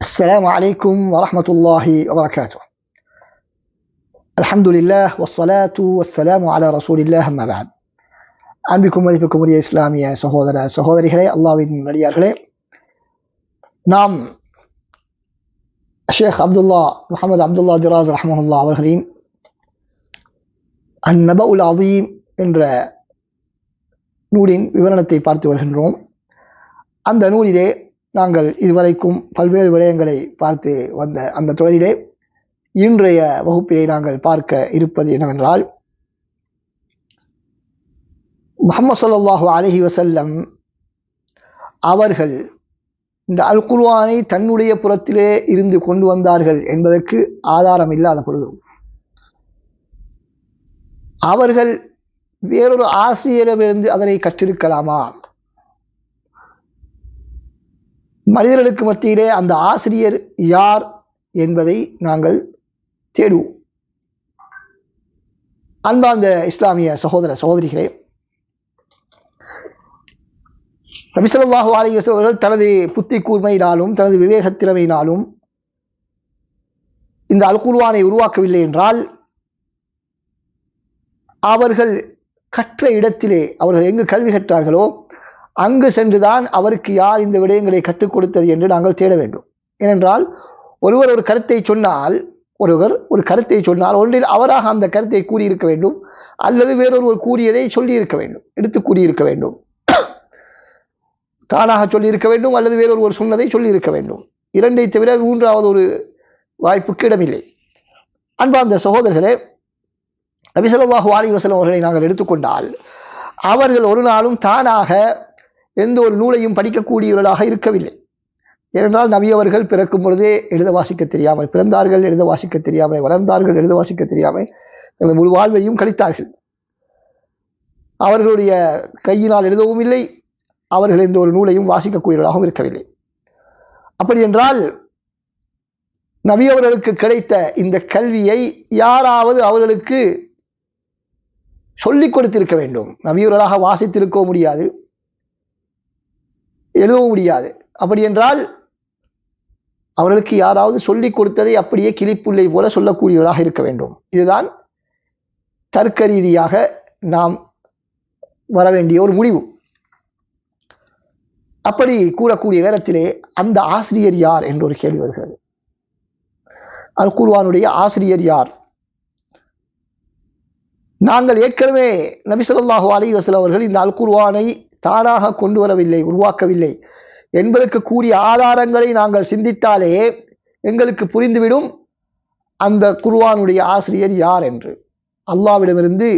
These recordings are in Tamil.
السلام عليكم ورحمة الله وبركاته الحمد لله والصلاة والسلام على رسول الله أما بعد அன்பிக்கும் மதிப்புக்கும் உரிய இஸ்லாமிய சகோதர சகோதரிகளே அல்லாவின் நடிகார்களே நாம் ஷேக் அப்துல்லா முகமது அப்துல்லா திராஸ் ரஹமஹுல்லா அவர்களின் அந்நப உல் அதீம் என்ற நூலின் விவரணத்தை பார்த்து வருகின்றோம் அந்த நூலிலே நாங்கள் இதுவரைக்கும் பல்வேறு விடயங்களை பார்த்து வந்த அந்த தொடரிலே இன்றைய வகுப்பிலே நாங்கள் பார்க்க இருப்பது என்னவென்றால் முகமது சொல்லாஹு அலஹி வசல்லம் அவர்கள் இந்த அல் குர்வானை தன்னுடைய புறத்திலே இருந்து கொண்டு வந்தார்கள் என்பதற்கு ஆதாரம் இல்லாத பொழுது அவர்கள் வேறொரு ஆசிரியரிடமிருந்து அதனை கற்றிருக்கலாமா? மனிதர்களுக்கு மத்தியிலே அந்த ஆசிரியர் யார் என்பதை நாங்கள் தேடுவோம். அன்பார்ந்த இஸ்லாமிய சகோதர சகோதரிகளே நபிசல்லாஹு அவர்கள் தனது புத்தி கூர்மையினாலும் தனது விவேகத்திறமையினாலும் இந்த அல்குர்வானை உருவாக்கவில்லை என்றால் அவர்கள் கற்ற இடத்திலே அவர்கள் எங்கு கல்வி கற்றார்களோ அங்கு சென்றுதான் அவருக்கு யார் இந்த விடயங்களை கற்றுக் கொடுத்தது என்று நாங்கள் தேட வேண்டும். ஏனென்றால் ஒருவர் ஒரு கருத்தை சொன்னால் ஒருவர் ஒரு கருத்தை சொன்னால் ஒன்றில் அவராக அந்த கருத்தை கூறியிருக்க வேண்டும் அல்லது வேறொருவர் கூறியதை சொல்லியிருக்க வேண்டும் எடுத்து கூறியிருக்க வேண்டும். தானாக சொல்லியிருக்க வேண்டும் அல்லது வேறொருவர் சொன்னதை சொல்லியிருக்க வேண்டும். இரண்டை தவிர மூன்றாவது ஒரு வாய்ப்புக்கு இடமில்லை. அன்பார்ந்த சகோதரர்களே நபிசல்லாஹு அலி வசலம் அவர்களை நாங்கள் எடுத்துக்கொண்டால் அவர்கள் ஒரு நாளும் தானாக எந்த ஒரு நூலையும் படிக்கக்கூடியவர்களாக இருக்கவில்லை. ஏனென்றால் நபி அவர்கள் பிறக்கும் பொழுதே எழுத வாசிக்க தெரியாமல் பிறந்தார்கள் எழுத வாசிக்க தெரியாமல் வளர்ந்தார்கள் எழுத வாசிக்க தெரியாமல் தங்கள் முழு வாழ்வையும் கழித்தார்கள். அவர்களுடைய கையினால் எழுதவும் இல்லை அவர்கள் எந்த ஒரு நூலையும் வாசிக்கக்கூடியவர்களாகவும் இருக்கவில்லை. அப்படி என்றால் நபி அவர்களுக்கு கிடைத்த இந்த கல்வியை யாராவது அவர்களுக்கு சொல்லிக் கொடுத்திருக்க வேண்டும். நபியவர்களாக வாசித்திருக்கவும் முடியாது. எழுதவும் முடியாது. அப்படி என்றால் அவர்களுக்கு யாராவது சொல்லிக் கொடுத்ததை அப்படியே கிளிப்புள்ளை போல சொல்லக்கூடியவர்களாக இருக்க வேண்டும். இதுதான் தர்க்க ரீதியாக நாம் வர வேண்டிய ஒரு முடிவு. அப்படி கூறக்கூடிய நேரத்திலே அந்த ஆசிரியர் யார் என்ற ஒரு கேள்வி வருகிறது. அல் குர்வானுடைய ஆசிரியர் யார்? நாங்கள் ஏற்கனவே நபிசல்லாஹு அலி அவர்கள் இந்த அல் குர்வானை தானாக கொண்டு வரவில்லை உருவாக்கவில்லை. என்பதற்கு கூறிய ஆதாரங்களை நாங்கள் சிந்தித்தாலே எங்களுக்கு புரிந்துவிடும் அந்த குர்வானுடைய ஆசிரியர் யார் என்று. அல்லாவிடமிருந்து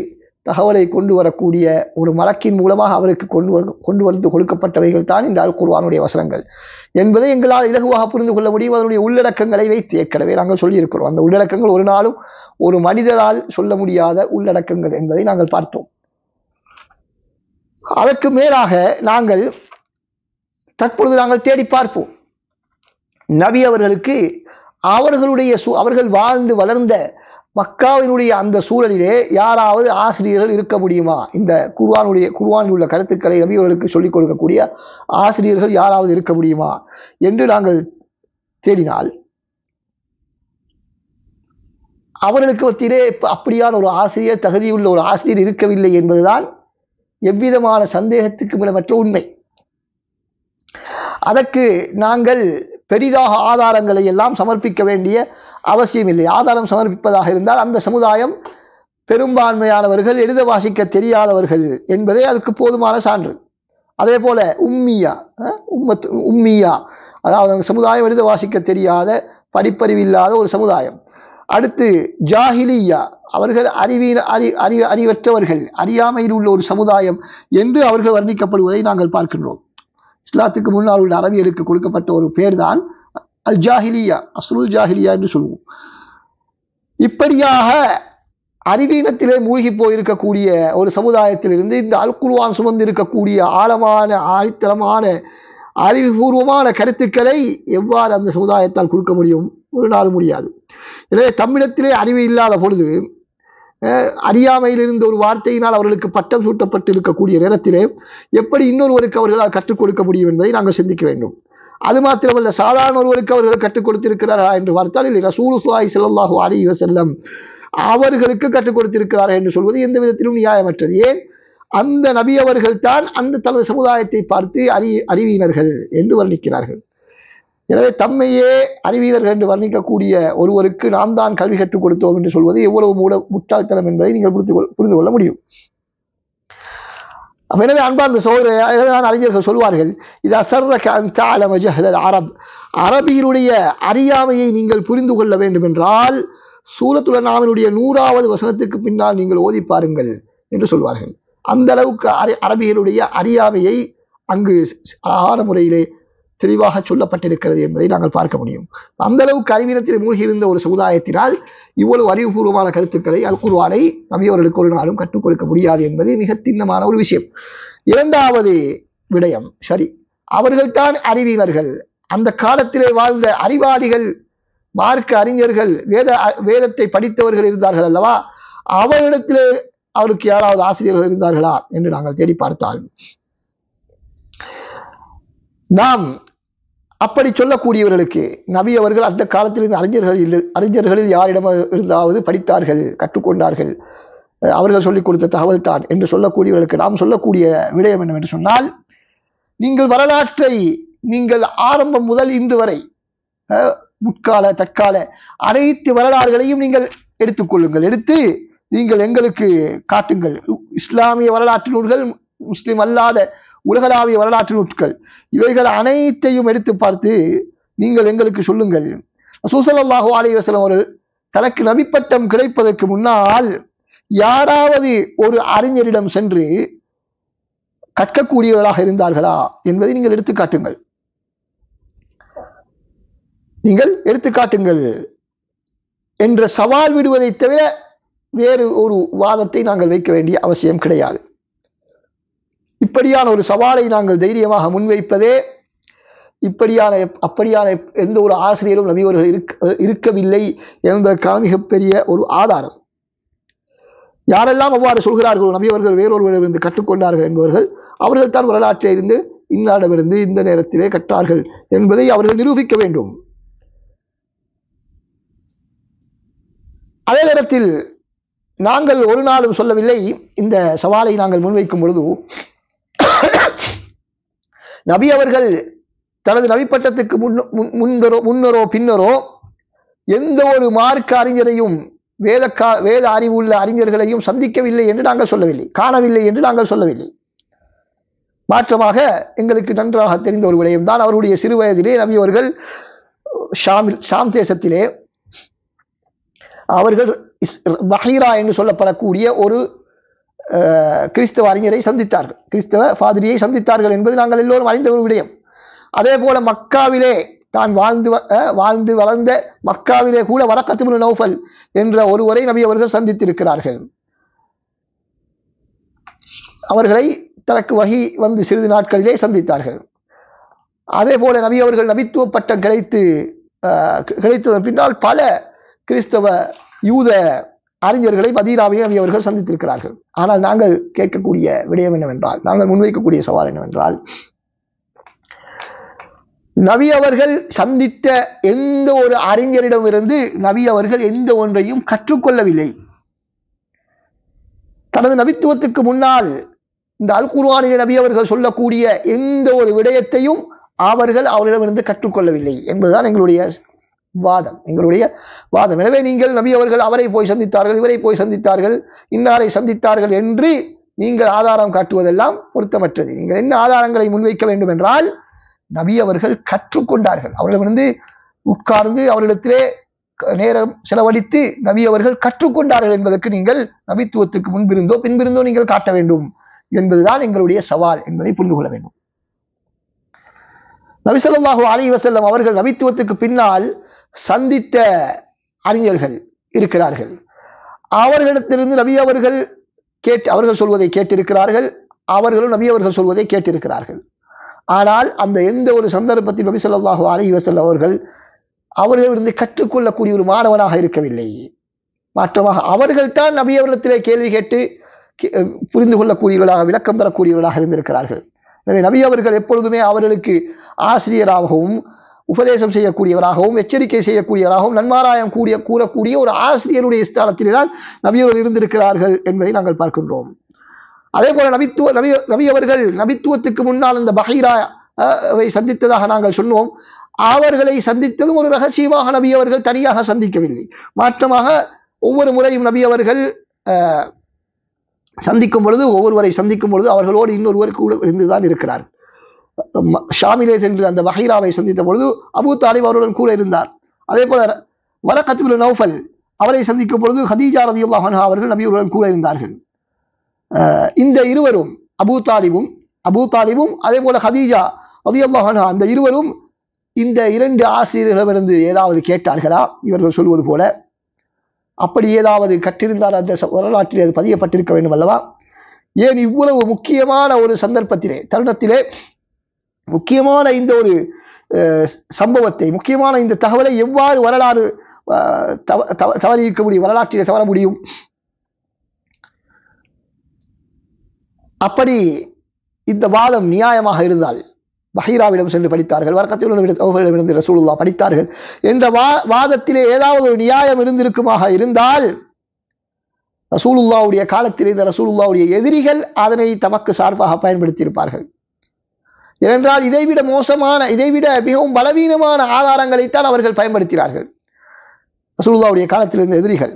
தகவலை கொண்டு வரக்கூடிய ஒரு மலக்கின் மூலமாக அவருக்கு கொண்டு வர கொண்டு வந்து கொடுக்கப்பட்டவைகள் தான் இந்த அல் குர்வானுடைய வசனங்கள். என்பதை எங்களால் இலகுவாக புரிந்து கொள்ள முடியும். அதனுடைய உள்ளடக்கங்களை வைத்து ஏற்கனவே நாங்கள் சொல்லியிருக்கிறோம். அந்த உள்ளடக்கங்கள் ஒரு நாளும் ஒரு மனிதரால் சொல்ல முடியாத உள்ளடக்கங்கள் என்பதை நாங்கள் பார்த்தோம். அதற்கு மேலாக நாங்கள் தற்பொழுது நாங்கள் தேடி பார்ப்போம். நபி அவர்களுக்கு அவர்களுடைய சூ அவர்கள் வாழ்ந்து வளர்ந்த மக்காவினுடைய அந்த சூழலிலே யாராவது ஆசிரியர்கள் இருக்க முடியுமா? இந்த குர்வானுடைய குர்வானில் உள்ள கருத்துக்களை நபி அவர்களுக்கு சொல்லிக் கொடுக்கக்கூடிய ஆசிரியர்கள் யாராவது இருக்க முடியுமா? என்று நாங்கள் தேடினால் அவர்களுக்கு மத்தியிலே அப்படியான ஒரு ஆசிரியர் தகுதியுள்ள ஒரு ஆசிரியர் இருக்கவில்லை என்பதுதான் எவ்விதமான சந்தேகத்துக்கு இடமற்ற உண்மை. அதற்கு நாங்கள் பெரிதாக ஆதாரங்களை எல்லாம் சமர்ப்பிக்க வேண்டிய அவசியம் இல்லை. ஆதாரம் சமர்ப்பிப்பதாக இருந்தால் அந்த சமுதாயம் பெரும்பான்மையானவர்கள் எழுத வாசிக்க தெரியாதவர்கள் என்பதே அதுக்கு போதுமான சான்று. அதே போல் உம்மியா உம்மத் உம்மியா. அதாவது அந்த சமுதாயம் எழுத வாசிக்க தெரியாத படிப்பறிவில்லாத ஒரு சமுதாயம். அடுத்து ஜாஹிலியா. அவர்கள் அறிவின அறி அறி அறிவற்றவர்கள் அறியாமையில் உள்ள ஒரு சமுதாயம் என்று அவர்கள் வர்ணிக்கப்படுவதை நாங்கள் பார்க்கின்றோம். இஸ்லாத்துக்கு முன்னால் உள்ள அரபியலுக்கு கொடுக்கப்பட்ட ஒரு பேர் தான் அல் ஜாஹிலியா அஸ்ருல் ஜாஹிலியா என்று சொல்லுவோம் இப்படியாக அறிவீனத்திலே மூழ்கி போயிருக்கக்கூடிய ஒரு சமுதாயத்திலிருந்து இந்த அல்குருவான் சுமந்து இருக்கக்கூடிய ஆழமான ஆழித்தளமான அறிவுபூர்வமான கருத்துக்களை எவ்வாறு அந்த சமுதாயத்தால் கொடுக்க முடியும்? ஒரு நாள் முடியாது. எனவே தமிழத்திலே அறிவு இல்லாத பொழுது அறியாமையில் இருந்த ஒரு வார்த்தையினால் அவர்களுக்கு பட்டம் சூட்டப்பட்டு இருக்கக்கூடிய நேரத்திலே எப்படி இன்னொருவருக்கு அவர்களால் கற்றுக் கொடுக்க முடியும் என்பதை நாங்கள் சிந்திக்க வேண்டும். அது மாத்திரமல்ல சாதாரண ஒருவருக்கு அவர்கள் கற்றுக் கொடுத்திருக்கிறாரா என்று பார்த்தால் இல்லை ரசூலுல்லாஹி ஸல்லல்லாஹு அலைஹி செல்லம் அவர்களுக்கு கற்றுக் கொடுத்திருக்கிறாரா என்று சொல்வது எந்த விதத்திலும் நியாயமற்றது. ஏன்? அந்த நபி அவர்கள் தான் அந்த தனது சமுதாயத்தை பார்த்து அறி அறிவியினர்கள் என்று வர்ணிக்கிறார்கள். எனவே தம்மையே அறிவியர்கள் என்று வர்ணிக்கக்கூடிய ஒருவருக்கு நாம் தான் கல்வி கற்றுக் கொடுத்தோம் என்று சொல்வது எவ்வளவு மூட முட்டாள்தனம் என்பதை நீங்கள் புரிந்து கொள் புரிந்து கொள்ள முடியும். எனவே அன்பார்ந்த சோதரதான் அறிஞர்கள் சொல்வார்கள் இது அசர்ல அரப். அரபியருடைய அறியாமையை நீங்கள் புரிந்து கொள்ள வேண்டும் என்றால் சூரத்துடன் நாமனுடைய நூறாவது வசனத்துக்கு பின்னால் நீங்கள் ஓதி பாருங்கள் என்று சொல்வார்கள். அந்த அளவுக்கு அரி அரபியருடைய அறியாமையை அங்கு அழகான முறையிலே தெளிவாக சொல்லப்பட்டிருக்கிறது என்பதை நாங்கள் பார்க்க முடியும். அந்த அளவுக்கு அறிவீனத்தில் மூழ்கியிருந்த ஒரு சமுதாயத்தினால் இவ்வளவு அறிவுபூர்வமான கருத்துக்களை அல் குர்வானை ஒரு நாளும் கற்றுக் கொடுக்க முடியாது என்பது மிக திண்ணமான ஒரு விஷயம். இரண்டாவது விடயம் சரி அவர்கள்தான் அறிவியலர்கள் அந்த காலத்திலே வாழ்ந்த அறிவாளிகள் மார்க்க அறிஞர்கள் வேத வேதத்தை படித்தவர்கள் இருந்தார்கள் அல்லவா? அவரிடத்திலே அவருக்கு யாராவது ஆசிரியர்கள் இருந்தார்களா? என்று நாங்கள் தேடி பார்த்தால். நாம் அப்படி சொல்லக்கூடியவர்களுக்கு நபி அவர்கள் அந்த காலத்திலிருந்து அறிஞர்கள் இல்லை அறிஞர்களில் யாரிடம் இருந்தாவது படித்தார்கள் கற்றுக்கொண்டார்கள். அவர்கள் சொல்லிக் கொடுத்த தகவல் தான் என்று சொல்லக்கூடியவர்களுக்கு நாம் சொல்லக்கூடிய விடயம் என்னவென்று சொன்னால் நீங்கள் வரலாற்றை நீங்கள் ஆரம்பம் முதல் இன்று வரை முற்கால தற்கால அனைத்து வரலாறுகளையும் நீங்கள் எடுத்துக்கொள்ளுங்கள் எடுத்து நீங்கள் எங்களுக்கு காட்டுங்கள். இஸ்லாமிய வரலாற்று நூல்கள் முஸ்லீம் அல்லாத உலகளாவிய வரலாற்று நூட்கள் இவைகள் அனைத்தையும் எடுத்து பார்த்து நீங்கள் எங்களுக்கு சொல்லுங்கள். சூசல்லாஹு அலி அவர்கள் தனக்கு நபிப்பட்டம் கிடைப்பதற்கு முன்னால் யாராவது ஒரு அறிஞரிடம் சென்று கற்கக்கூடியவர்களாக இருந்தார்களா என்பதை நீங்கள் எடுத்து காட்டுங்கள். நீங்கள் எடுத்து காட்டுங்கள் என்ற சவால் விடுவதை தவிர வேறு ஒரு வாதத்தை நாங்கள் வைக்க வேண்டிய அவசியம் கிடையாது. இப்படியான ஒரு சவாலை நாங்கள் தைரியமாக முன்வைப்பதே இப்படியான அப்படியான எந்த ஒரு ஆசிரியரும் நபியவர்கள் இருக்க இருக்கவில்லை என்பதற்கான மிகப்பெரிய ஒரு ஆதாரம். யாரெல்லாம் அவ்வாறு சொல்கிறார்களோ நபியவர்கள் வேறொருவரிடமிருந்து கற்றுக்கொண்டார்கள் என்பவர்கள் அவர்கள் தான் வரலாற்றில் இருந்து இன்னாரிடமிருந்து இந்த நேரத்திலே கற்றார்கள் என்பதை அவர்கள் நிரூபிக்க வேண்டும். அதே நேரத்தில் நாங்கள் ஒரு நாளும் சொல்லவில்லை. இந்த சவாலை நாங்கள் முன்வைக்கும் பொழுது நபி அவர்கள் தனது நபிப்பட்டத்துக்கு முன்னரோ முன்னரோ பின்னரோ எந்த ஒரு மார்க்க அறிஞரையும் வேத கா வேத அறிவுள்ள அறிஞர்களையும் சந்திக்கவில்லை என்று நாங்கள் சொல்லவில்லை. காணவில்லை என்று நாங்கள் சொல்லவில்லை. மாற்றமாக எங்களுக்கு நன்றாக தெரிந்த ஒரு விடயம் தான் அவருடைய சிறு வயதிலே நபி அவர்கள் ஷாமில் ஷாம் தேசத்திலே அவர்கள் பஹீரா என்று சொல்லப்படக்கூடிய ஒரு கிறிஸ்தவ அறிஞரை சந்தித்தார்கள். கிறிஸ்தவ பாதிரியை சந்தித்தார்கள் என்பது நாங்கள் எல்லோரும் அறிந்த ஒரு விடயம். அதே போல மக்காவிலே தான் வாழ்ந்து வாழ்ந்து வளர்ந்த மக்காவிலே கூட வரக்கத்துமுன நௌஃபல் என்ற ஒருவரை நபி அவர்கள் சந்தித்திருக்கிறார்கள். அவர்களை தனக்கு வகி வந்து சிறிது நாட்களிலே சந்தித்தார்கள். அதே போல நபி அவர்கள் நபித்துவ பட்டம் கிடைத்து கிடைத்ததன் பின்னால் பல கிறிஸ்தவ யூத அறிஞர்களை மதீராவையும் அவர்கள் சந்தித்திருக்கிறார்கள். ஆனால் நாங்கள் கேட்கக்கூடிய விடயம் என்னவென்றால் நாங்கள் முன்வைக்கக்கூடிய சவால் என்னவென்றால் நபி அவர்கள் சந்தித்த எந்த ஒரு அறிஞரிடமிருந்து நபி அவர்கள் எந்த ஒன்றையும் கற்றுக்கொள்ளவில்லை. தனது நபித்துவத்துக்கு முன்னால் இந்த அல் குர்வானிய நபி அவர்கள் சொல்லக்கூடிய எந்த ஒரு விடயத்தையும் அவர்கள் அவர்களிடமிருந்து கற்றுக்கொள்ளவில்லை என்பதுதான் எங்களுடைய வாதம். எங்களுடைய வாதம். எனவே நீங்கள் நபி அவர்கள் அவரை போய் சந்தித்தார்கள் இவரை போய் சந்தித்தார்கள் இன்னாரை சந்தித்தார்கள் என்று நீங்கள் ஆதாரம் காட்டுவதெல்லாம் பொருத்தமற்றது. நீங்கள் என்ன ஆதாரங்களை முன்வைக்க வேண்டும் என்றால் நபி அவர்கள் கற்றுக்கொண்டார்கள். அவர்களிடமிருந்து உட்கார்ந்து அவர்களிடத்திலே நேரம் செலவழித்து நபி அவர்கள் கற்றுக்கொண்டார்கள் என்பதற்கு நீங்கள் நபித்துவத்துக்கு முன்பிருந்தோ பின்பிருந்தோ நீங்கள் காட்ட வேண்டும் என்பதுதான் எங்களுடைய சவால் என்பதை புரிந்து கொள்ள வேண்டும். நபிசல்லாஹு அலி வசல்லம் அவர்கள் நபித்துவத்துக்கு பின்னால் சந்தித்த அறிஞர்கள் இருக்கிறார்கள். அவர்களிடத்திலிருந்து நபி அவர்கள் கேட்டு அவர்கள் சொல்வதை கேட்டிருக்கிறார்கள். அவர்களும் நபி அவர்கள் சொல்வதை கேட்டிருக்கிறார்கள். ஆனால் அந்த எந்த ஒரு சந்தர்ப்பத்தில் நபி சொல்லாஹு அலி வசல்லம் அவர்கள் அவர்களிருந்து கற்றுக்கொள்ளக்கூடிய ஒரு மாணவனாக இருக்கவில்லை. மாற்றமாக அவர்கள் தான் நபி அவர்களிடத்திலே கேள்வி கேட்டு புரிந்து கொள்ளக்கூடியவர்களாக விளக்கம் பெறக்கூடியவர்களாக இருந்திருக்கிறார்கள். எனவே நபி அவர்கள் எப்பொழுதுமே அவர்களுக்கு ஆசிரியராகவும் உபதேசம் செய்யக்கூடியவராகவும் எச்சரிக்கை செய்யக்கூடியவராகவும் நன்மாராயம் கூடிய கூறக்கூடிய ஒரு ஆசிரியருடைய ஸ்தானத்திலே தான் நபியவர்கள் இருந்திருக்கிறார்கள் என்பதை நாங்கள் பார்க்கின்றோம். அதே போல நபித்துவ நபி நபி அவர்கள் நபித்துவத்துக்கு முன்னால் அந்த பஹீராவை சந்தித்ததாக நாங்கள் சொன்னோம். அவர்களை சந்தித்ததும் ஒரு ரகசியமாக நபி அவர்கள் தனியாக சந்திக்கவில்லை. மாற்றமாக ஒவ்வொரு முறையும் நபி அவர்கள் சந்திக்கும் பொழுது ஒவ்வொருவரை சந்திக்கும் பொழுது அவர்களோடு இன்னொருவர் கூட இருந்துதான் இருக்கிறார். ஷாமிலே சென்று அந்த வஹீராவை சந்தித்த பொழுது அபூ தாலிப் அவருடன் கூட இருந்தார். அதே போல வரக்கத்துபில் நௌஃபல் அவரை சந்திக்கும் பொழுது ஹதீஜா ரதியுல்லாஹ் அவர்கள் நபியுடன் கூட இருந்தார்கள். இந்த இருவரும் அபூ தாலிபும் அபூ தாலிபும் அதே போல ஹதீஜா ரதியுல்லாஹ் அன்ஹா அந்த இருவரும் இந்த இரண்டு ஆசிரியர்களிடமிருந்து ஏதாவது கேட்டார்களா? இவர்கள் சொல்வது போல. அப்படி ஏதாவது கற்றிருந்தால் அந்த வரலாற்றில் அது பதியப்பட்டிருக்க வேண்டும் அல்லவா? ஏன் இவ்வளவு முக்கியமான ஒரு சந்தர்ப்பத்திலே தருணத்திலே முக்கியமான இந்த ஒரு அஹ், சம்பவத்தை முக்கியமான இந்த தகவலை எவ்வாறு வரலாறு அஹ், தவ- தவ- தவறி இருக்க முடியும் வரலாற்றில் தவற முடியும்? அப்படி இந்த வாதம் நியாயமாக இருந்தால் பஹீராவிடம் சென்று படித்தார்கள் வரக்கத்திலிருந்து ரசூலுல்லா படித்தார்கள் என்ற வா வாதத்திலே ஏதாவது ஒரு நியாயம் இருந்திருக்குமாக இருந்தால் ரசூலுல்லாவுடைய காலத்தில் இந்த ரசூலுல்லாவுடைய எதிரிகள் அதனை தமக்கு சார்பாக பயன்படுத்தியிருப்பார்கள். ஏனென்றால் இதைவிட மோசமான இதைவிட மிகவும் பலவீனமான ஆதாரங்களைத்தான் அவர்கள் பயன்படுத்தினார்கள். ரசூல்லாவுடைய காலத்தில் இருந்த எதிரிகள்.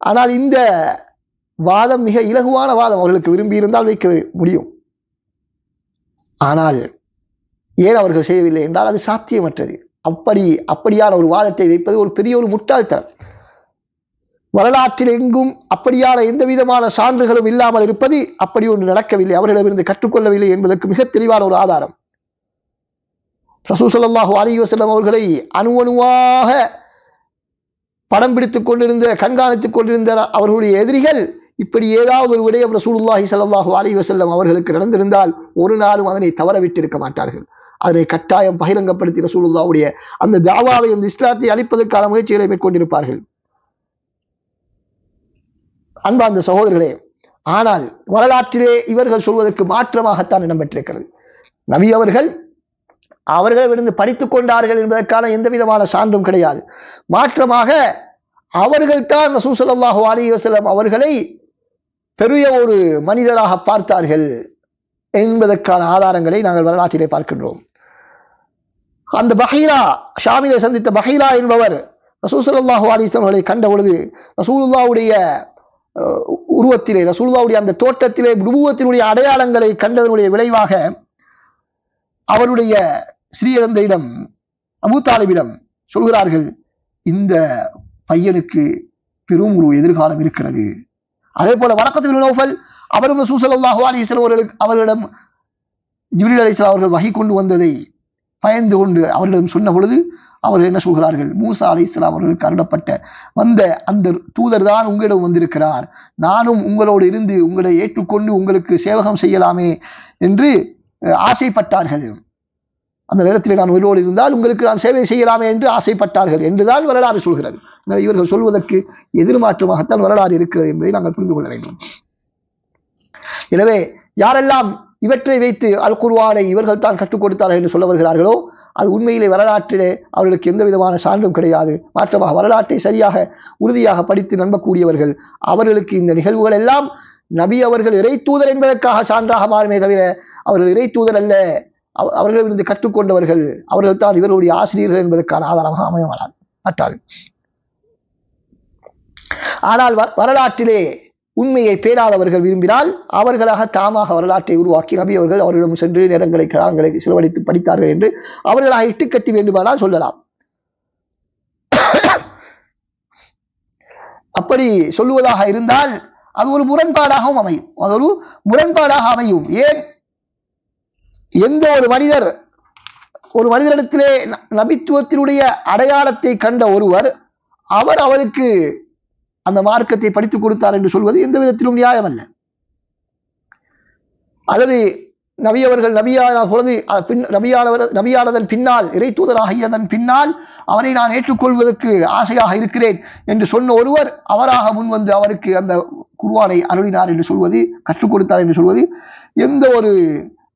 ஆனால் இந்த வாதம் மிக இலகுவான வாதம் அவர்களுக்கு விரும்பி இருந்தால் வைக்க முடியும். ஆனால் ஏன் அவர்கள் செய்யவில்லை என்றால் அது சாத்தியமற்றது. அப்படி அப்படியான ஒரு வாதத்தை வைப்பது ஒரு பெரிய ஒரு முட்டாள்தனம். வரலாற்றில் எங்கும் அப்படியான எந்த விதமான சான்றுகளும் இல்லாமல் இருப்பது அப்படி ஒன்று நடக்கவில்லை. அவர்களிடமிருந்து கற்றுக்கொள்ளவில்லை என்பதற்கு மிக தெளிவான ஒரு ஆதாரம். ரசூசல்லாஹு அலைஹி வஸல்லம் அவர்களை அணு அணுவாக படம் பிடித்துக் கொண்டிருந்த கண்காணித்துக் கொண்டிருந்த அவர்களுடைய எதிரிகள் இப்படி ஏதாவது ஒரு விடயம் ரசூலுல்லாஹி சல்லாஹூ அலைஹி வஸல்லம் அவர்களுக்கு நடந்திருந்தால் ஒரு நாளும் அதனை தவறவிட்டிருக்க மாட்டார்கள். அதனை கட்டாயம் பகிரங்கப்படுத்தி ரசூலுல்லாவுடைய அந்த தாவாவை அந்த இஸ்லாத்தை அளிப்பதற்கான முயற்சிகளை மேற்கொண்டிருப்பார்கள். அன்பார்ந்த சகோதரர்களே ஆனால் வரலாற்றிலே இவர்கள் சொல்வதற்கு மாற்றமாகத்தான் இடம்பெற்றிருக்கிறது நபி அவர்கள் அவர்களிடமிருந்து படித்துக் கொண்டார்கள் என்பதற்கான எந்த விதமான சான்றும் கிடையாது. மாற்றமாக அவர்கள்தான் ரசூசல்லாஹு அலைஹி அவர்களை பெரிய ஒரு மனிதராக பார்த்தார்கள் என்பதற்கான ஆதாரங்களை நாங்கள் வரலாற்றிலே பார்க்கின்றோம். அந்த பஹீரா ஷாமிலை சந்தித்த பஹீரா என்பவர் ரசூசல்லாஹு அலிஸ்லாம் அவர்களை கண்ட பொழுது ரசூலுல்லாவுடைய உருவத்திலே ரசூல்லாவுடைய அந்த தோட்டத்திலே நுபுவத்தினுடைய அடையாளங்களை கண்டதனுடைய விளைவாக அவருடைய ஸ்ரீரந்தையிடம் அபூ சொல்கிறார்கள் இந்த பையனுக்கு பெரும் ஒரு எதிர்காலம் இருக்கிறது. அதே போல வணக்கத்து நோஃபல் அவரும் ரசூசல்லாஹு அலிஸ்லாம் அவர்களுக்கு அவர்களிடம் ஜிப்ரீல் அலிஸ்லாம் அவர்கள் வகை கொண்டு வந்ததை பயந்து கொண்டு அவர்களிடம் சொன்ன பொழுது அவர்கள் என்ன சொல்கிறார்கள்? மூசா அலை இஸ்லாம் அவர்களுக்கு அருளப்பட்ட வந்த அந்த தூதர் தான் உங்களிடம் வந்திருக்கிறார். நானும் உங்களோடு இருந்து உங்களை ஏற்றுக்கொண்டு உங்களுக்கு சேவகம் செய்யலாமே என்று ஆசைப்பட்டார்கள். அந்த நேரத்தில் நான் உயிரோடு இருந்தால் உங்களுக்கு நான் சேவை செய்யலாமே என்று ஆசைப்பட்டார்கள் என்றுதான் வரலாறு சொல்கிறது. இவர்கள் சொல்வதற்கு எதிர்மாற்றமாகத்தான் வரலாறு இருக்கிறது என்பதை நாங்கள் புரிந்து கொள்ள வேண்டும். எனவே யாரெல்லாம் இவற்றை வைத்து அல் குர்ஆனை இவர்கள் தான் கற்றுக் கொடுத்தார்கள் என்று சொல்ல வருகிறார்களோ அது உண்மையிலே வரலாற்றிலே அவர்களுக்கு எந்த விதமான சான்றும் கிடையாது. மாற்றமாக வரலாற்றை சரியாக உறுதியாக படித்து நம்பக்கூடியவர்கள் அவர்களுக்கு இந்த நிகழ்வுகள் எல்லாம் நபி அவர்கள் இறை தூதர் என்பதற்காக சான்றாக மாறுமே தவிர அவர்கள் இறை தூதர் அல்ல. அவ- அவர்களிடமிருந்து கற்றுக்கொண்டவர்கள் அவர்கள் தான் இவர்களுடைய ஆசிரியர்கள் என்பதற்கான ஆதாரமாக அமைய மாட்டாது ஆனால் வ- வரலாற்றிலே உண்மையை பேராதவர்கள் விரும்பினால் அவர்களாக தாமாக வரலாற்றை உருவாக்கி நபி அவர்கள் அவர்களிடம் சென்று நேரங்களை காலங்களை செலவழித்து படித்தார்கள் என்று அவர்களாக இட்டுக்கட்டி வேண்டுமானால் சொல்லலாம். அப்படி சொல்லுவதாக இருந்தால் அது ஒரு முரண்பாடாகவும் அமையும். அது ஒரு முரண்பாடாக அமையும். ஏன்? எந்த ஒரு மனிதர் ஒரு மனிதரிடத்திலே ந- நபித்துவத்தினுடைய அடையாளத்தை கண்ட ஒருவர் அவர் அவருக்கு அந்த மார்க்கத்தை படித்துக் கொடுத்தார் என்று சொல்வது எந்த விதத்திலும் நியாயம் அல்ல அல்லது நபியவர்கள் நபியான பொழுது பின் நபியானவர் நபியானதன் பின்னால் இறை தூதராகியதன் பின்னால் அவரை நான் ஏற்றுக்கொள்வதற்கு ஆசையாக இருக்கிறேன் என்று சொன்ன ஒருவர் அவராக முன்வந்து அவருக்கு அந்த குர்வானை அருளினார் என்று சொல்வது கற்றுக் கொடுத்தார் என்று சொல்வது எந்த ஒரு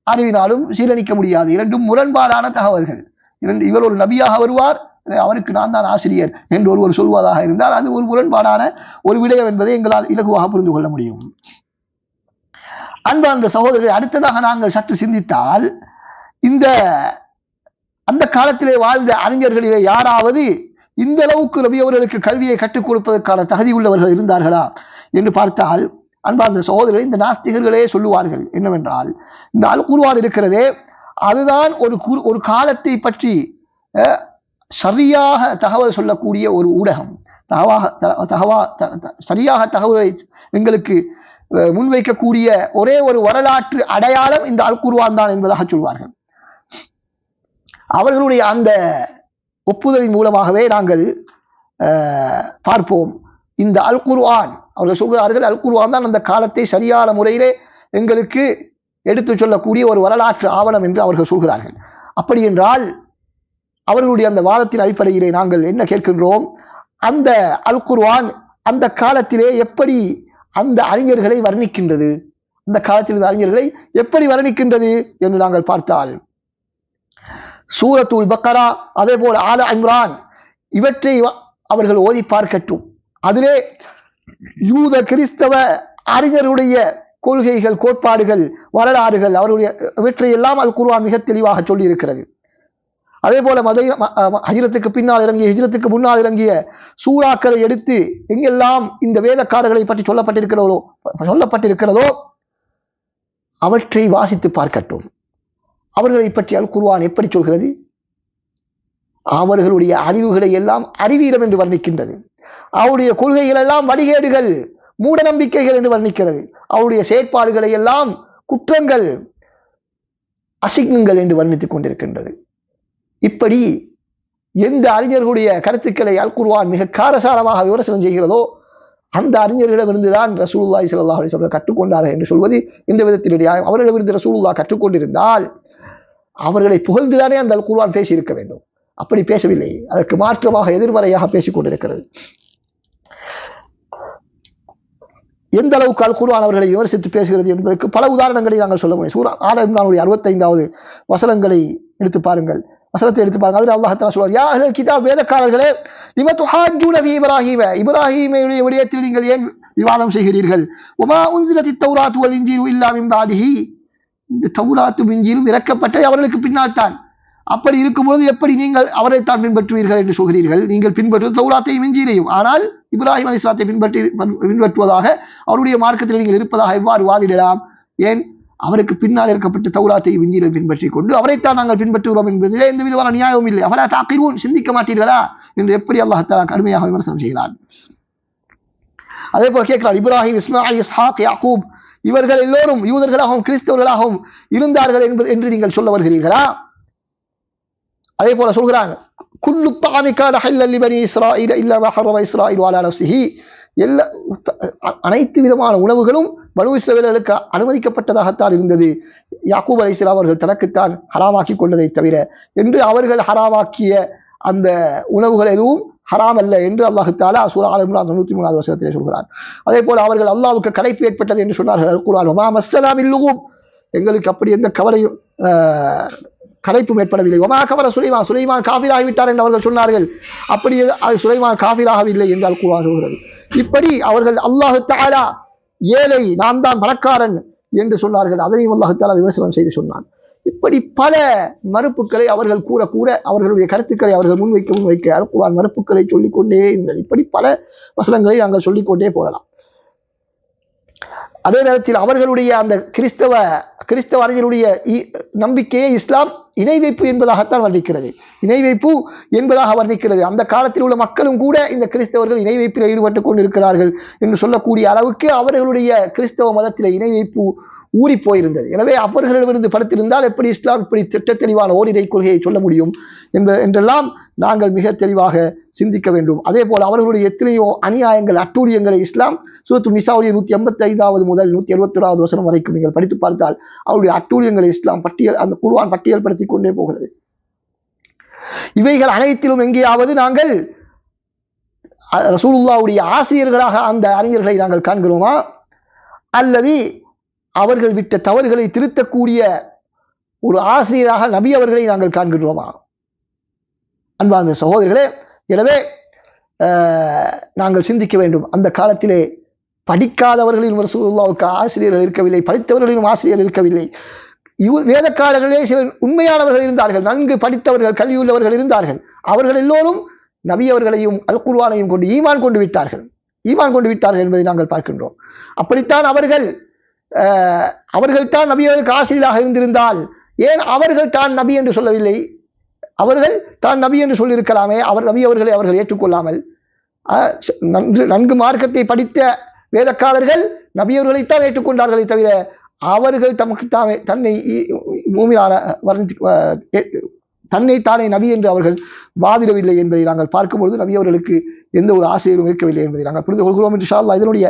அறிவினாலும் சீரணிக்க முடியாது. இரண்டும் முரண்பாடான தகவல்கள். இரண்டு இவர் ஒரு நபியாக வருவார் அவருக்கு நான் தான் ஆசிரியர் என்று ஒருவர் சொல்வதாக இருந்தால் அது ஒரு முரண்பாடான ஒரு விடயம் என்பதை எங்களால் இலகுவாக புரிந்து கொள்ள முடியும். அன்பு அந்த சகோதரர்களை அடுத்ததாக நாங்கள் சற்று சிந்தித்தால் இந்த அந்த காலத்திலே வாழ்ந்த அறிஞர்களிலே யாராவது இந்த அளவுக்கு நபி அவர்களுக்கு கல்வியை கற்றுக் கொடுப்பதற்கான தகுதி உள்ளவர்கள் இருந்தார்களா என்று பார்த்தால் அன்பார்ந்த சகோதரர் இந்த நாஸ்திகர்களே சொல்லுவார்கள். என்னவென்றால் இந்த அல் குர்ஆன் இருக்கிறதே அதுதான் ஒரு கு- ஒரு காலத்தை பற்றி அஹ், சரியாக தகவல் சொல்லக்கூடிய ஒரு ஊடகம் தகவாக தகவா த- த- சரியாக தகவலை எங்களுக்கு முன்வைக்கக்கூடிய ஒரே ஒரு வரலாற்று அடையாளம் இந்த அல்குருவான் தான் என்பதாக சொல்வார்கள். அவர்களுடைய அந்த ஒப்புதலின் மூலமாகவே நாங்கள் பார்ப்போம். இந்த அல் குர்ஆன் அவர்கள் சொல்கிறார்கள் அல் குர்ஆன் தான் அந்த காலத்தை சரியான முறையிலே எங்களுக்கு எடுத்துச் சொல்லக்கூடிய ஒரு வரலாற்று ஆவணம் என்று அவர்கள் சொல்கிறார்கள். அப்படி என்றால் அவர்களுடைய அந்த வாதத்தின் அடிப்படையிலே நாங்கள் என்ன கேட்கின்றோம்? அந்த அல் குர்ஆன் அந்த காலத்திலே எப்படி அந்த அறிஞர்களை வர்ணிக்கின்றது? அந்த காலத்தில் இருந்த அறிஞர்களை எப்படி வர்ணிக்கின்றது என்று நாங்கள் பார்த்தால் சூரத்துல் பக்கரா அதே போல் ஆல இம்ரான் இவற்றை அவர்கள் ஓதி பார்க்கட்டும். அதிலே யூத கிறிஸ்தவ அறிஞருடைய கொள்கைகள் கோட்பாடுகள் வரலாறுகள் அவருடைய இவற்றையெல்லாம் அல் குர்வான் மிக தெளிவாக சொல்லியிருக்கிறது. அதே போல மதை ஹஜரத்துக்கு பின்னால் இறங்கிய ஹிஜ்ரத்துக்கு முன்னால் இறங்கிய சூறாக்களை எடுத்து எங்கெல்லாம் இந்த வேதக்காரர்களை பற்றி சொல்லப்பட்டிருக்கிறதோ சொல்லப்பட்டிருக்கிறதோ அவற்றை வாசித்து பார்க்கட்டும். அவர்களை பற்றி அல் குர்ஆன் எப்படி சொல்கிறது? அவர்களுடைய அறிவுகளை எல்லாம் அறிவீரம் என்று வர்ணிக்கின்றது. அவருடைய கொள்கைகள் எல்லாம் வடிகேடுகள் மூட நம்பிக்கைகள் என்று வர்ணிக்கிறது. அவருடைய செயற்பாடுகளை எல்லாம் குற்றங்கள் அசிங்கங்கள் என்று வர்ணித்துக் கொண்டிருக்கின்றது. இப்படி எந்த அறிஞர்களுடைய கருத்துக்களை அல் குர்ஆன் மிக காரசாரமாக விமர்சனம் செய்கிறதோ அந்த அறிஞர்களிடமிருந்துதான் ரசூலுல்லாஹி ஸல்லல்லாஹு அலைஹி சொல்ல கற்றுக்கொண்டார்கள் என்று சொல்வது இந்த விதத்தில் நியாயம். அவர்களிடமிருந்து ரசூலுல்லா கற்றுக்கொண்டிருந்தால் அவர்களை புகழ்ந்துதானே அந்த அல் குர்ஆன் பேசியிருக்க வேண்டும். அப்படி பேசவில்லை. அதற்கு மாற்றமாக எதிர்மறையாக பேசிக் கொண்டிருக்கிறது. எந்த அளவுக்கு அல் குர்ஆன் அவர்களை விமர்சித்து பேசுகிறது என்பதற்கு பல உதாரணங்களை நாங்கள் சொல்ல முடியும். சூரா ஆல இம்ரானுடைய அறுபத்தைந்தாவது வசனங்களை எடுத்து பாருங்கள். வசனத்தை எடுத்து பாருங்க. அதில் அல்லாஹத்தான் சொல்வார் யா அஹ்லல் கிதாப் வேதக்காரர்களே லிம துஹாஜூன ஃபீ இப்ராஹிம? இப்ராஹிமையுடைய விடயத்தில் நீங்கள் ஏன் விவாதம் செய்கிறீர்கள்? உமா உன்சிலத்தி தௌராத்து வல் இல்லா மின் பாதிஹி. இந்த தௌராத்து இன்ஜீலும் இறக்கப்பட்டது அவர்களுக்கு பின்னால் தான். அப்படி இருக்கும்போது எப்படி நீங்கள் அவரைத்தான் பின்பற்றுவீர்கள் என்று சொல்கிறீர்கள்? நீங்கள் பின்பற்றுவது தௌராத்தையும் இஞ்சியிலையும் ஆனால் இப்ராஹிம் அலிஸ்லாத்தை பின்பற்றி பின்பற்றுவதாக அவருடைய மார்க்கத்தில் நீங்கள் இருப்பதாக எவ்வாறு வாதிடலாம்? ஏன்? அவருக்கு பின்னால் இருக்கப்பட்ட தௌராத்தை விஞ்சிலை பின்பற்றி கொண்டு அவரைத்தான் நாங்கள் பின்பற்றுகிறோம் என்பதிலே எந்த விதமான நியாயமும் இல்லை. அவரா தாக்கிருவோம் சிந்திக்க மாட்டீர்களா? என்று எப்படி அல்லாஹ் கடுமையாக விமர்சனம் செய்கிறார் அதே போல கேட்கிறார் இப்ராஹிம் இஸ்மாயில் இஸ்ஹாக் யாக்கூப் இவர்கள் எல்லோரும் யூதர்களாகவும் கிறிஸ்தவர்களாகவும் இருந்தார்கள் என்பது என்று நீங்கள் சொல்ல வருகிறீர்களா? அதே போல சொல்கிறாங்க குல்லு தாமிக்கான ஹல்லி பனி இஸ்ராயில் இல்ல இஸ்ரா இஸ்ராயில் வாலா எல்லா அனைத்து விதமான உணவுகளும் பனு இஸ்ரவேலர்களுக்கு அனுமதிக்கப்பட்டதாகத்தான் இருந்தது. யாக்கூப் அலைஹிஸ்ஸலாம் அவர்கள் தனக்குத்தான் ஹராமாக்கி கொண்டதை தவிர என்று அவர்கள் ஹராமாக்கிய அந்த உணவுகள் எதுவும் ஹராம் அல்ல என்று அல்லாஹுத்தாலா சூரா ஆல் மூணாவது வருஷத்திலே சொல்கிறார் அதே போல் அவர்கள் அல்லாவுக்கு கடைப்பு ஏற்பட்டது என்று சொன்னார்கள். கூறார் ஒமா மஸ்தலாம் மஸ்ஸனா எங்களுக்கு அப்படி எந்த கவலையும் கலைப்பும் ஏற்படவில்லை. ஒமா கவர சுலைமான்? சுலைமான் காபிராகிவிட்டார் என்று அவர்கள் சொன்னார்கள். அப்படி அது சுலைமான் காபிராகவில்லை என்றால் அல் சொல்கிறது. இப்படி அவர்கள் அல்லாஹு தாலா ஏழை நான் தான் பணக்காரன் என்று சொன்னார்கள். அதனை அல்லாஹு விமர்சனம் செய்து சொன்னான். இப்படி பல மறுப்புகளை அவர்கள் கூற கூற அவர்களுடைய கருத்துக்களை அவர்கள் முன்வைக்க முன்வைக்க அல் மறுப்புகளை சொல்லிக்கொண்டே இருந்தது. இப்படி பல வசனங்களை நாங்கள் சொல்லிக்கொண்டே போகலாம். அதே நேரத்தில் அவர்களுடைய அந்த கிறிஸ்தவ கிறிஸ்தவ அறிஞருடைய இ- நம்பிக்கையை இஸ்லாம். இணை வைப்பு என்பதாகத்தான் வர்ணிக்கிறது. இணை வைப்பு என்பதாக வர்ணிக்கிறது. அந்த காலத்தில் உள்ள மக்களும் கூட இந்த கிறிஸ்தவர்கள் இணை வைப்பில் ஈடுபட்டு கொண்டிருக்கிறார்கள் என்று சொல்லக்கூடிய அளவுக்கு அவர்களுடைய கிறிஸ்தவ மதத்தில் இணை வைப்பு ஊறி போயிருந்தது. எனவே அவர்களிடமிருந்து படுத்திருந்தால் எப்படி இஸ்லாம் இப்படி திட்ட தெளிவான ஓரிரை கொள்கையை சொல்ல முடியும் என்ப என்றெல்லாம் நாங்கள் மிக தெளிவாக சிந்திக்க வேண்டும். அதே போல் அவர்களுடைய எத்தனையோ அநியாயங்கள் அட்டூழியங்களை இஸ்லாம் சுரத்து மிசாவுடைய நூற்றி எண்பத்தி ஐந்தாவது முதல் நூற்றி எழுபத்தி வசனம் வரைக்கும் நீங்கள் படித்து பார்த்தால் அவருடைய அட்டூழியங்களை இஸ்லாம் பட்டியல் அந்த குருவான் பட்டியல் படுத்தி கொண்டே போகிறது. இவைகள் அனைத்திலும் எங்கேயாவது நாங்கள் ரசூலுல்லாவுடைய ஆசிரியர்களாக அந்த அறிஞர்களை நாங்கள் காண்கிறோமா? அல்லது அவர்கள் விட்ட தவறுகளை திருத்தக்கூடிய ஒரு ஆசிரியராக நபி அவர்களை நாங்கள் காண்கின்றோமா? அன்பார்ந்த சகோதரர்களே எனவே நாங்கள் சிந்திக்க வேண்டும். அந்த காலத்திலே படிக்காதவர்களின் ரசூலுல்லாவுக்கு ஆசிரியர்கள் இருக்கவில்லை படித்தவர்களிலும் ஆசிரியர் இருக்கவில்லை. வேதக்காரர்களே சிலர் உண்மையானவர்கள் இருந்தார்கள் நன்கு படித்தவர்கள் கல்வியுள்ளவர்கள் இருந்தார்கள். அவர்கள் எல்லோரும் நபி அவர்களையும் அல் கொண்டு ஈமான் கொண்டு விட்டார்கள். ஈமான் கொண்டு விட்டார்கள் என்பதை நாங்கள் பார்க்கின்றோம். அப்படித்தான் அவர்கள் அவர்கள் அவர்கள்தான் நபியவர்களுக்கு ஆசிரியராக இருந்திருந்தால் ஏன் அவர்கள் தான் நபி என்று சொல்லவில்லை? அவர்கள் தான் நபி என்று சொல்லியிருக்கலாமே அவர் நபி அவர்களை அவர்கள் ஏற்றுக்கொள்ளாமல். நன்று நன்கு நன்கு மார்க்கத்தை படித்த வேதக்காரர்கள் நபியவர்களைத்தான் ஏற்றுக்கொண்டார்களே தவிர அவர்கள் தமக்கு தாமே தன்னை பூமியான வர்ணித்து தன்னை தானே நபி என்று அவர்கள் வாதிடவில்லை என்பதை நாங்கள் பார்க்கும்பொழுது நபி அவர்களுக்கு எந்த ஒரு ஆசிரியரும் இருக்கவில்லை என்பதை நாங்கள் புரிந்து கொள்கிறோம். என்று சொல்லலாம் இதனுடைய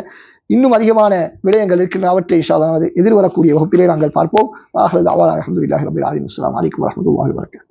இன்னும் அதிகமான விடயங்கள் இருக்கின்றன அவற்றை ஷால்லா எதிர்வரக்கூடிய வகுப்பிலே நாங்கள் பார்ப்போம். ஆகிறது அவாலாக அஹமதுல்லாஹி ரபில் ஆலிம் அஸ்ஸலாமு அலைக்கும் வரஹ்மத்துல்லாஹி வபரகாத்துஹு.